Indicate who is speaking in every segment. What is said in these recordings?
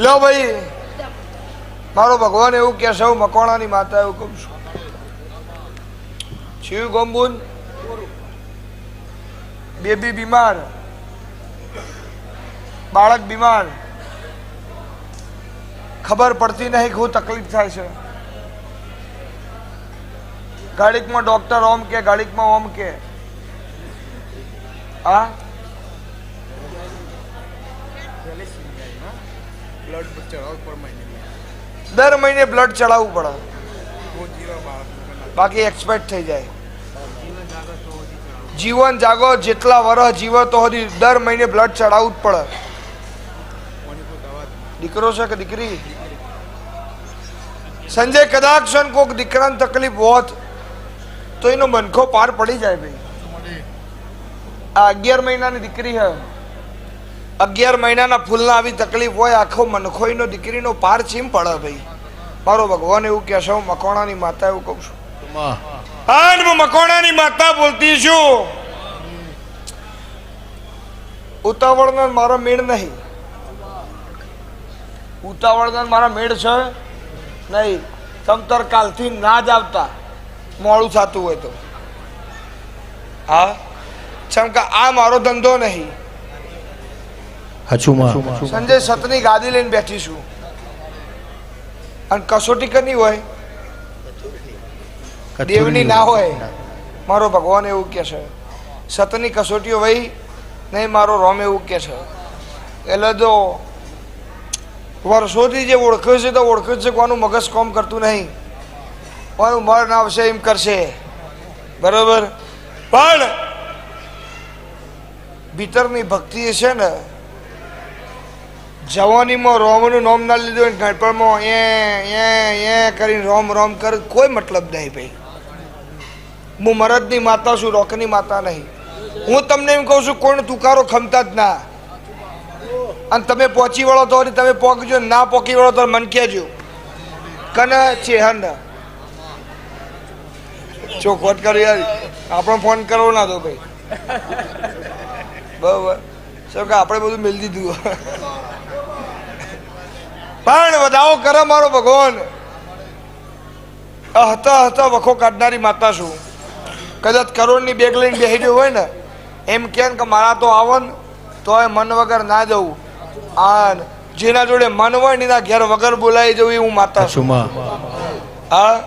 Speaker 1: લો ભાઈ. મારો ભગવાન એવું કે છે મકોણાની માતા એવું કહું છું. શિવ ગોમ્બુન બેબી બીમાર. બાળક બીમાર. ખબર પડતી નહીં ખૂબ તકલીફ થાય છે. ગાડીકમાં ડોક્ટર ઓમ કે, ગાડીકમાં ઓમ કે. હા?
Speaker 2: બ્લડ ચડાવવું પર મહિને
Speaker 1: દર મહિને બ્લડ ચડાવવું પડે. બાકી એક્સપેક્ટ થઈ જાય. જીવન જાગો જેટલા વર્ષ જીવો તો હજી દર મહિને બ્લડ ચડાવવું જ પડે. દીકરો છે કે દીકરી? સંજય કદાચ છે કોઈક દીકરાને તકલીફ હોત તો એનો મનખો પાર પડી જાય ભાઈ. આ અગિયાર મહિનાની દીકરી હે અગિયાર મહિનાના ફૂલના આવી તકલીફ હોય આખો મનખોઈનો દીકરીનો પાર છીમ પડે ભાઈ. મારો ભગવાન એવું કહે છે હું મકોણાની માતા એવું કહું છું. હા હું મકોણાની માતા બોલતી છું. ઉતાવળનો મારો મેળ નહીં. ઉતાવળનો મારા મેળ છે નહીં. તમતર કાલથી ના જ આવતા. મોડું થતું હોય તો. હા? ચમકા આ મારો ધંધો નહીં.
Speaker 3: હચુમાં
Speaker 1: સંજય સતની ગાદી લઈને બેઠી છું. અને કસોટી કની હોય? દેવની ના હોય. મારો ભગવાન એવું કે છે. સતની કસોટીઓ વહી નહીં મારો રોમ એવું કે છે. એટલે જો વર્ષોથી જે ઓળખ્યો છે તો ઓળખ્યો જ છે કોનું મગજ કોમ કરતું નહીં. કોનું મરણ આવશે એમ કરશે. બરોબર? પણ ભીતરની ભક્તિ છે ને જવાનીમાં રોમનું નોમ ના લીધું હોય ને ઘડપણમાં એ એ એ કરીને રોમ રોમ કર, કોઈ મતલબ નહીં ભાઈ. હું મરદની માતા છું, રોકની માતા નહીં. હું તમને એમ કહું છું કોણ તુકારો ખમતા જ ના. અને તમે પહોંચી વળો તો તમે પહોંચજો ના પહોંચી વળો તો મન કહેજો. કને છે હન ચોખવટ કરી યાર, આપણો ફોન કરવો ના તો ભાઈ. બરાબર. શું કે આપણે બધું મેળ દીધું? પણ વધાવો કરે મારો ભગવાન. હતા હતા વખો કાઢનારી માતા છું. કદાચ કરોડની બેગ લઈને બેસી ગયો હોય ને એમ કે કે મારા તો આવન તો એ મન વગર ના જવું. આ જેના જોડે મન હોય ને એના ઘેર વગર બોલાવી જવું એ હું માતા છું. હા?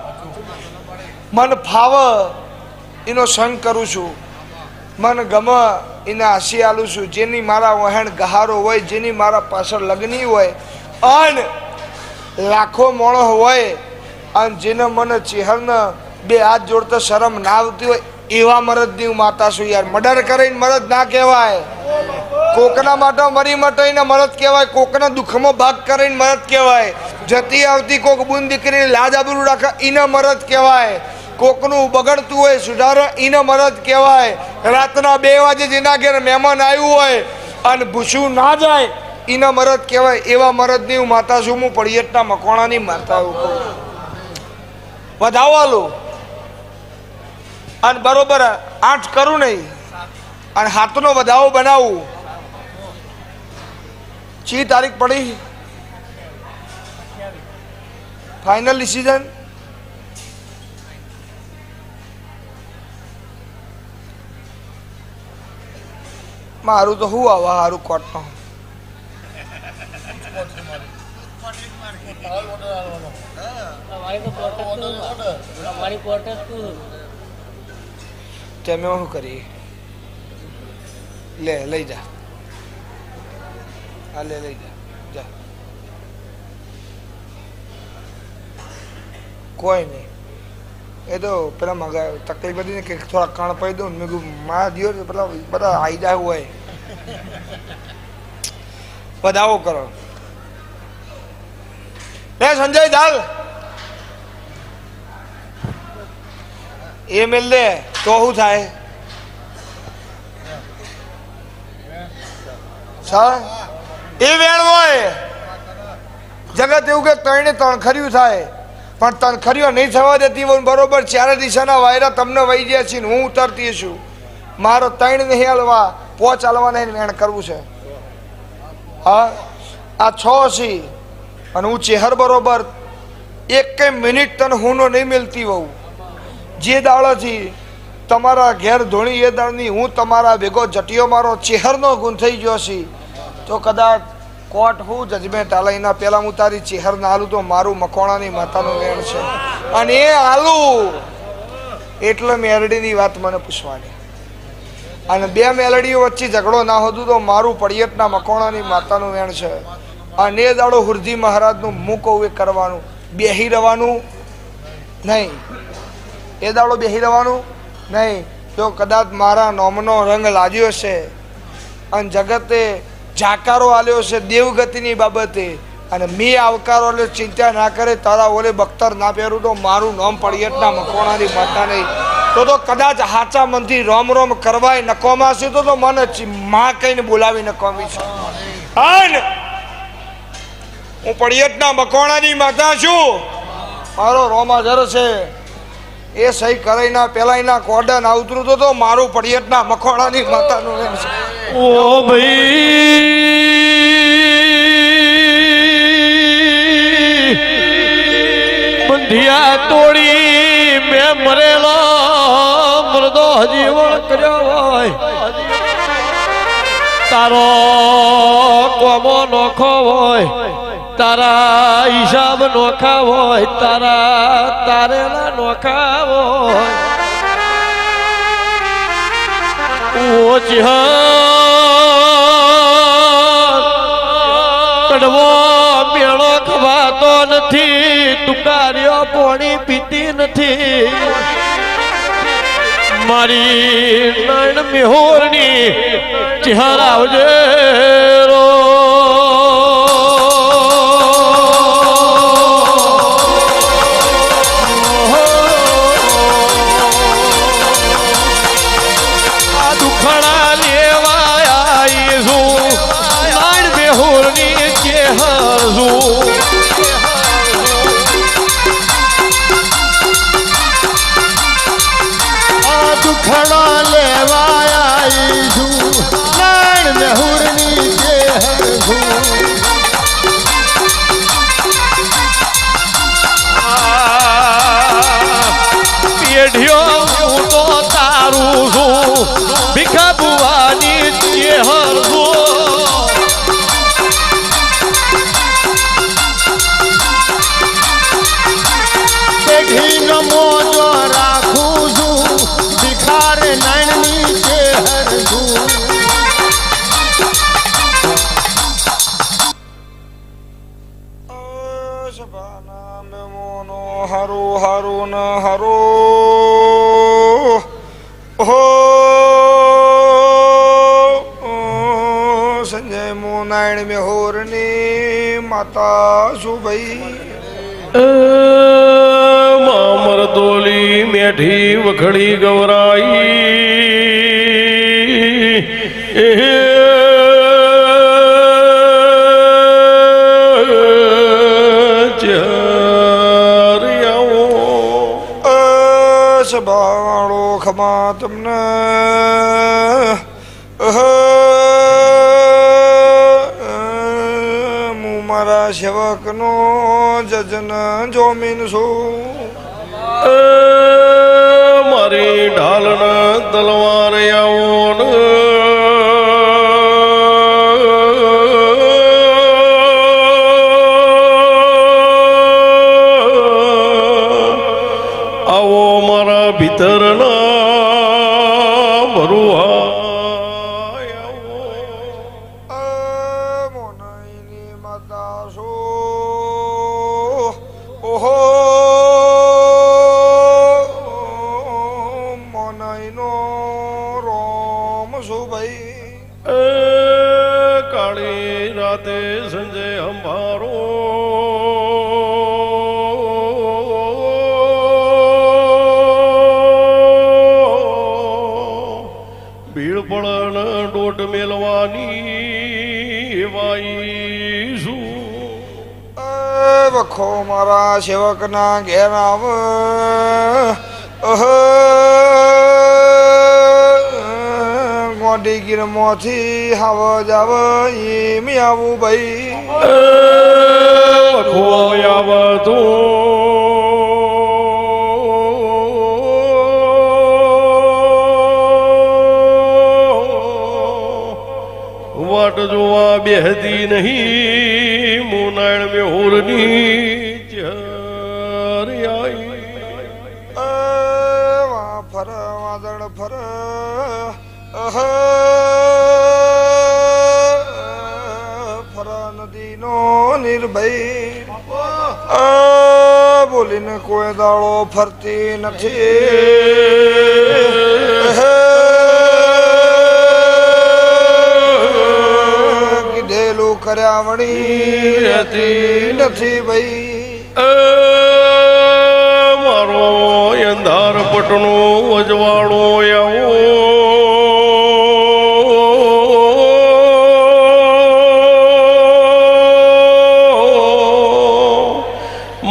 Speaker 1: મન ફાવ એનો સંગ કરું છું. મન ગમ એને હાસી આલું છું. જેની મારા વહેણ ગહારો હોય જેની મારા પાછળ લગ્ની હોય અન લાખો મોણો હોય અને જેને મને ચેહરને બે હાથ જોડતા શરમ ના આવતી હોય, એવા મરદની માતા છું યાર. મર્ડર કરીને મરદ ના કહેવાય. કોકના માટે મરી મટાઈને મરદ કહેવાય. કોકના દુઃખમાં ભાગ કરીને મરદ કહેવાય. જતી આવતી કોક બુન દીકરીની લાજ આબરૂ રાખે, એને મરદ કહેવાય. કોકનું બગડતું હોય, સુધારો, એને મરદ કહેવાય. રાતના બે વાગે જેના ઘેર મહેમાન આવ્યું હોય અને ભૂસું ના જાય એને મરદ કહેવાય, એવા મરદની હું માતા છું, હું પડિયટના મકોણાની માતા એવું કહું વધાવાલો અને બરોબર આઠ કરું નહીં. અને હાથનો વધાવો બનાવું. ચી તારીખ પડી? ફાઇનલ ડિસિઝન મારું તો હું આવા સારું કોર્ટમાં
Speaker 4: અમારી તો કોટક તું અમારી કોટક તું
Speaker 1: તમે શું કરી? લે લઈ જા. હા લે લઈ જા. જા. કોઈ નહીં. એ તો પેલા મગા તકલીફ હતી ને કે થોડા કણ પડી દઉં મેં કીધું મા દિયો પેલા બધા આવી જાય હોય. વધાવો કરો. લે સંજય દાલ એ મેલ દે, તો શું થાય? સા એ વેણ હોય. જગત એવું કે ત્રણે તણખર્યું થાય. પણ તણખરીઓ નહીં થવા દેતી હોય બરોબર, ચારે દિશાના વાયરા તમને વહી ગયા છે હું ઉતરતી છું. મારો ત્રણ નહીં હલવા, પોચ હલવા નહીં વેણ કરવું છે. હા? આ છ છે. અને હું ચેહર બરોબર એક મિનિટ તને હુંનો નહીં મિલતી હોઉં જે દાડાથી તમારા ઘેર ધોણી એ દાળની હું તમારા ભેગો જટિયો મારો ચેહરનો ગુણ થઈ ગયો છે, તો કદાચ કોટ હું જજમેન્ટ આલે એના પહેલાં હું તારી ચેહર ના આલું તો મારું મકોણાની માતાનું વેણ છે. અને એ આલું એટલે મેરડીની વાત મને પૂછવાની. અને બે મેલડીઓ વચ્ચે ઝઘડો ના હોતું તો મારું પડિયટના મકોણાની માતાનું વેણ છે. અને દાડો હુરજી મહારાજનું મૂકવું એ કરવાનું. બેહી રહેવાનું નહીં. એ દાડો બેહી રહેવાનું નહીં. જો કદાચ મારા નોમનો રંગ લાગ્યો છે અને જગતે જાકારો આલ્યો છે દેવગતિની બાબતે અને મેં આવકારો એટલે ચિંતા ના કરે, તારા ઓલે બખ્તર ના પહેરું તો મારું નામ પડિયટના મકોણાની માતા નહીં. તો તો કદાચ હાચા મનથી રોમ રોમ કરવાય નકોમાં છે તો તો મને મા માં કહીને બોલાવી નકોમી છે. હા પડિયતના મકવાણાની માતા છું. મારો રોમાજર છે. એ સહી કરાઈના પેલા એના કોડન આવતરું તો તો મારું પડિયતના મકવાણાની માતાનું એમ છે.
Speaker 4: ઓ ભાઈ બંધિયા તોડી મેં મરેલો હજી હજીવણ કર્યો હોય. તારો કોમો નોખો હોય. તારા હિસાબ નોખા હોય, તારા તારેલા નોખા હોય. કડવો મેળો ખવાતો નથી તુકાર્યો પોણી પીતી નથી. મારી નયન મેહોરની ચહેરા આવજે રો. આ દુખડા લેવા આવીશું નાણ બેહુરની ચેહરશું આ દુખડા
Speaker 1: માતા સુભાઈ
Speaker 4: મામર તોલી મેઠી વખડી ગવરાઈ
Speaker 1: હું મારા સેવકનો જજન જોમીન છું.
Speaker 4: મારી ઢાલના તલવાર આવું આવો મારા ભીતરના ભરુઆ
Speaker 1: વખો મારા સેવકના ઘેર આવ. ગોડી ગીરમાંથી હાવ જાવ એમ આવું ભાઈ.
Speaker 3: વખો આવતો બેહતી નહીં મોનાયણ મેહુરની ચારે આઈ.
Speaker 1: વા ફર, વાદળ ફર ફર નદીનો નિર્ભય. બોલીને કોઈ દાળો ફરતી નથી. કર્યા વળી રહેતી નથી ભાઈ.
Speaker 3: મારો અંધાર પટનો અજવાળો આવો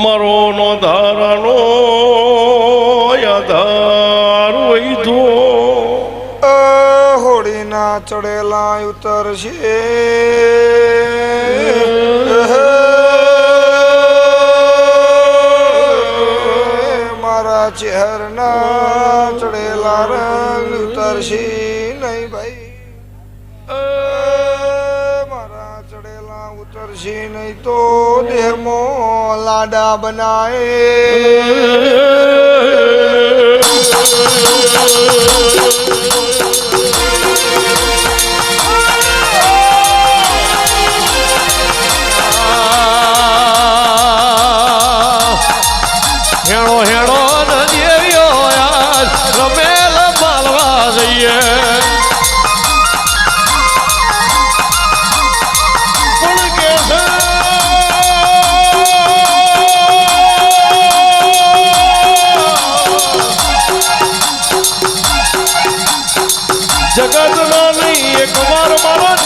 Speaker 3: મારો નો ધારાનો યાધાર વૈધો.
Speaker 1: હોળીના ચડેલા ઉતરશે. મારા ચહેરના ચડેલા રંગ ઉતરશે નહીં ભાઈ. મારા ચડેલા ઉતરશે નહીં તો દેહમાં લાડા બનાય.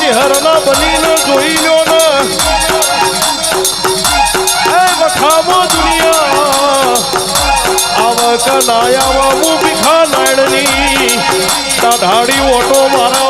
Speaker 3: મારા ચહેરના બનીને જોઈ લો ને. એ વખાવો દુનિયા. આવક નાયા હું ભીખા નાયણની. તા ધાડી ઓટો રહેતી